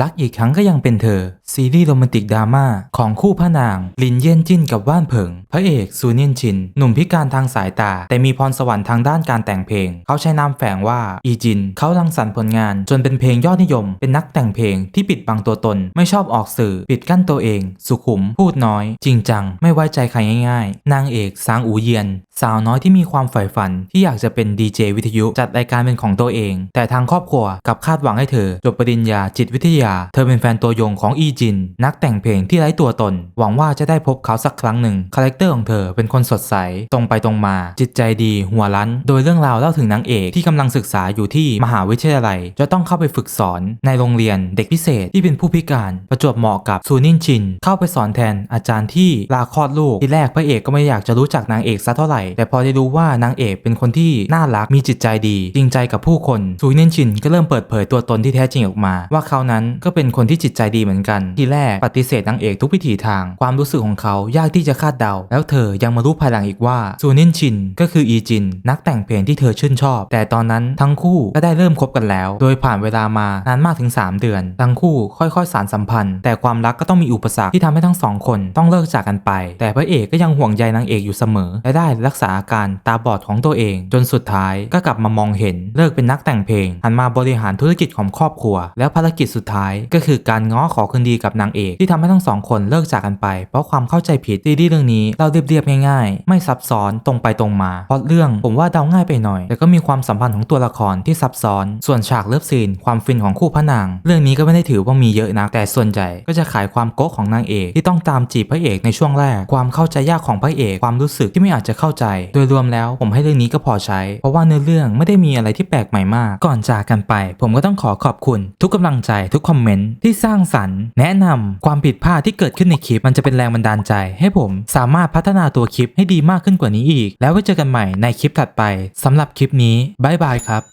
รักอีกครั้งก็ยังเป็นเธอ ซีรีส์โรแมนติกดราม่าของคู่พระนาง ลินเย่นจิ้นกับว่านเผิง พระเอกซูเนียนชิน หนุ่มพิการทางสายตา แต่มีพรสวรรค์ทางด้านการแต่งเพลง เขาใช้นามแฝงว่าอีจิน เขารังสรรค์ผลงาน จนเป็นเพลงยอดนิยม เป็นนักแต่งเพลงที่ปิดบังตัวตน ไม่ชอบออกสื่อ ปิดกั้นตัวเอง สุขุม พูดน้อย จริงจัง ไม่ไว้ใจใครง่าย ๆ นางเอกซางอูเยียน สาวน้อยที่มีความใฝ่ฝันที่อยากจะเป็นดีเจวิทยุจัดรายการเป็นของตัวเอง แต่ทางครอบครัวกับคาดหวังให้เธอจบปริญญาจิตวิทยา เธอเป็นแฟนตัวยงของอีจิน นักแต่งเพลงที่ไร้ตัวตน หวังว่าจะได้พบเขาสักครั้งหนึ่งคาแรคเตอร์ของเธอเป็นคนสดใส ตรงไปตรงมา จิตใจดีหัวรั้น โดยเรื่องราวเล่าถึงนางเอกที่กำลังศึกษาอยู่ที่มหาวิทยาลัย จะต้องเข้าไปฝึกสอนในโรงเรียนเด็กพิเศษที่เป็นผู้พิการ ประจวบเหมาะกับซูนินชิน เข้าไปสอนแทนอาจารย์ที่ลาคลอดลูกที่แรกพระเอกก็ไม่อยากจะรู้จักนางเอกสักเท่าไหร่ แต่พอได้รู้ว่านางเอกเป็นคนที่น่ารักมีจิตใจดี จริงใจกับผู้คนซูนินชินก็เริ่มเปิดเผยตัวตนที่แท้จริงออกมา ว่าเขานั้นก็เป็นคนที่จิตใจดีเหมือนกัน ที่แรกปฏิเสธนางเอกทุกวิถีทาง ความรู้สึกของเขายากที่จะคาดเดาแล้วเธอยังมารู้ภายหลังอีกว่าซูนินชินก็คืออีจิน นักแต่งเพลงที่เธอชื่นชอบ แต่ตอนนั้นทั้งคู่ก็ได้เริ่มคบกันแล้ว โดยผ่านเวลามานานมากถึง 3 เดือน ทั้งคู่ค่อยๆสานสัมพันธ์ แต่ความรักก็ต้องมีอุปสรรคที่ทำให้ทั้งสองคนต้องเลิกจากกันไป แต่พระเอกก็ยังห่วงใยนางเอกอยู่เสมอ และได้รักษาอาการตาบอดของตัวเอง จนสุดท้ายก็กลับมามองเห็นเลิกเป็นนักแต่งเพลงหันมาบริหารธุรกิจของครอบครัว แล้วภารกิจสุดท้ายก็คือการง้อขอคืนดีกับนางเอกที่ทำให้ทั้งสองคนเลิกจากกันไป เพราะความเข้าใจผิดซีรีส์เรื่องนี้เราเรียบๆง่ายๆ ไม่ซับซ้อนตรงไปตรงมาเพราะเรื่องผมว่าเดาง่ายไปหน่อย แต่ก็มีความสัมพันธ์ของตัวละครที่ซับซ้อน ส่วนฉากเลิฟซีน ความฟินของคู่พระนาง เรื่องนี้ก็ไม่ได้ถือว่ามีเยอะนะแต่ส่วนใหญ่ก็จะขายความโก๊ะของนางเอกที่ต้องตามจีบพระเอกในช่วงแรก ความเข้าใจยากของพระเอกความรู้สึกที่ไม่อาจจะเข้าใจ โดยรวมแล้วผมให้เรื่องนี้ก็พอใช้ เพราะว่าเนื้อเรื่องไม่ได้มีอะไรที่แปลกใหม่มาก ก่อนจากกันไป ผมก็ต้องขอขอบคุณ ทุกกำลังใจทุกคอมเมนต์ที่สร้างสรรค์ แนะนำความผิดพลาดที่เกิดขึ้นในคลิปมันจะเป็นแรงบันดาลใจ ให้ผมสามารถพัฒนาตัวคลิปให้ดีมากขึ้นกว่านี้อีก แล้วไว้เจอกันใหม่ในคลิปถัดไปสำหรับคลิปนี้บายบายครับ